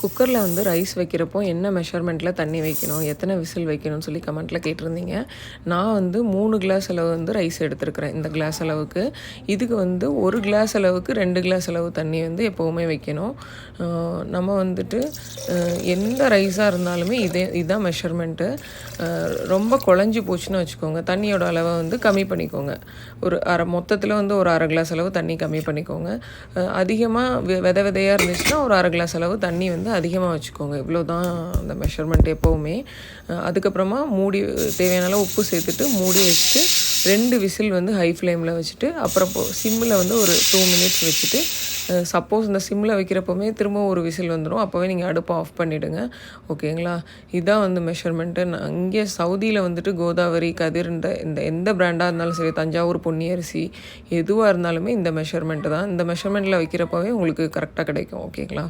குக்கரில் வந்து ரைஸ் வைக்கிறப்போ என்ன மெஷர்மெண்ட்டில் தண்ணி வைக்கணும் எத்தனை விசில் வைக்கணும்னு சொல்லி கமெண்ட்டில் கேட்டிருந்தீங்க. நான் வந்து மூணு கிளாஸ் அளவு வந்து ரைஸ் எடுத்துருக்குறேன் இந்த கிளாஸ் அளவுக்கு. இதுக்கு வந்து ஒரு கிளாஸ் அளவுக்கு ரெண்டு கிளாஸ் அளவு தண்ணி வந்து எப்போவுமே வைக்கணும். நம்ம வந்துட்டு எந்த ரைஸாக இருந்தாலுமே இதே இதுதான் மெஷர்மெண்ட்டு ரொம்ப குழஞ்சி போச்சுன்னு வச்சுக்கோங்க. தண்ணியோட அளவை வந்து கம்மி பண்ணிக்கோங்க. ஒரு அரை மொத்தத்தில் வந்து ஒரு அரை கிளாஸ் அளவு தண்ணி கம்மி பண்ணிக்கோங்க. அதிகமாக வித விதையாக இருந்துச்சுன்னா ஒரு அரை கிளாஸ் அளவு தண்ணி வந்து அதிகமாக வச்சுக்கோங்க. இவ்வளோ தான் அந்த மெஷர்மெண்ட் எப்போவுமே. அதுக்கப்புறமா மூடி தேவையான அளவு உப்பு சேர்த்துட்டு மூடி வச்சுட்டு ரெண்டு விசில் வந்து ஹை ஃப்ளேமில் வச்சுட்டு அப்புறம் சிம்மில் வந்து ஒரு டூ மினிட்ஸ் வச்சுட்டு சப்போஸ் இந்த சிம்மில் வைக்கிறப்போமே திரும்ப ஒரு விசில் வந்துடும் அப்போவே நீங்கள் அடுப்பை ஆஃப் பண்ணிவிடுங்க ஓகேங்களா இதான் வந்து மெஷர்மெண்ட்டு நான் இங்கே சவுதியில் வந்துட்டு கோதாவரி கதிர் இந்த இந்த எந்த பிராண்டாக இருந்தாலும் சரி தஞ்சாவூர் பொன்னி அரிசி எதுவாக இருந்தாலுமே இந்த மெஷர்மெண்ட்டு தான். இந்த மெஷர்மெண்ட்டில் வைக்கிறப்பவே உங்களுக்கு கரெக்டாக கிடைக்கும். ஓகேங்களா